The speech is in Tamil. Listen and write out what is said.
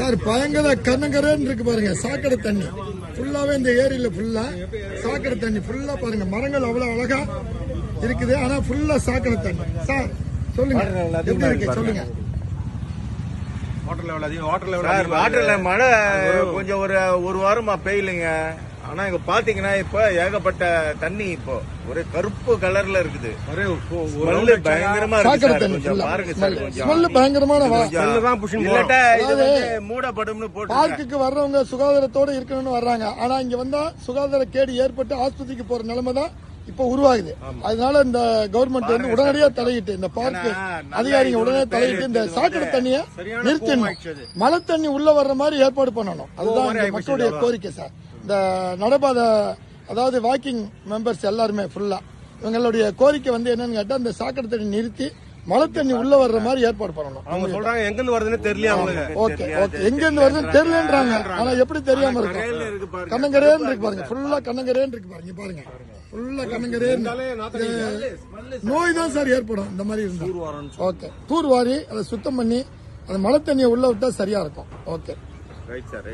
சார் பயங்கர கண்ணங்கரன்னு இருக்கு பாருங்க சாக்கடை தண்ணி. ஃபுல்லாவே இந்த ஏரியில ஃபுல்லா சாக்கடை தண்ணி ஃபுல்லா பாருங்க மரங்கள் அவ்வளவு அழகா இருக்குது. ஆனா ஃபுல்லா சாக்கடை தண்ணி. சார் சொல்லுங்க. எப்படி இருக்கு? சொல்லுங்க. வாட்டர் லெவல் அதிகம் வாட்டர் லெவல் வாட்டர்ல. மழை கொஞ்சம் ஒரு ஒரு வாரமா பெய்யலைங்க. ஆனா இங்க பாத்தீங்கன்னா இப்ப ஏகப்பட்ட தண்ணி இப்போ. ஒரே கருப்பு கலர்ல இருக்குது. ஒரே ஒ- ஒரு ஸ்மெல்லு பயங்கரமா இருக்கு பாருங்க சார் கொஞ்சம். ஸ்மெல் பயங்கரமான. இல்லாட்டா இது வந்து மூடப்படும்னு போட்டு பார்க்குக்கு வர்றவங்க சுகாதாரத்தோட இருக்கணும்னு வர்றாங்க. ஆனா இங்க வந்தா சுகாதார கேடு ஏற்பட்டு ஆஸ்பத்திரிக்கு போற நிலைமை தான் இப்ப உருவாகுது. அதனால இந்த கவர்மெண்ட் வந்து உடனடியா தலையிட்டு இந்த நல்லா அதிகாரிங்க உடனே தலையிட்டு இந்த சாக்கடை தண்ணிய நிறுத்தணும். மழை தண்ணி உள்ள வர்ற மாதிரி ஏற்பாடு பண்ணணும். அதுதான் மக்களுடைய. கோரிக்கை சார். இந்த நடைபாத அதாவது வாக்கிங் மெம்பர்ஸ் எல்லாருமே ஃபுல்லா இவங்களுடைய கோரிக்கை வந்து என்னன்னு கேட்டா இந்த சாக்கடை தண்ணி நிறுத்தி மழை தண்ணி உள்ள வர்ற மாதிரி ஏற்பாடு பண்ணணும். அவங்க சொல்றாங்க எங்க இருந்து வருதுன்னு தெரியல அவங்களுக்கு. Okay okay. எங்க இருந்து வருதுன்னு தெரியலன்றாங்க. ஆனா எப்படி தெரியாம இருக்கு. கண்ணங்கரேன்னு இருக்கு பாருங்க. ஃபுல்லா கண்ணங்கரேன்னு இருக்கு பாருங்க. பாருங்க. ஃபுல்லா கண்ணங்கரேன்னு நோய் தான் சார் ஏற்படும். இந்த மாதிரி இருந்தா. ஓகே. தூர்வாரி அதை சுத்தம் பண்ணி அந்த மழை தண்ணியை உள்ள விட்டா சரியா இருக்கும். ஓகே. Right sir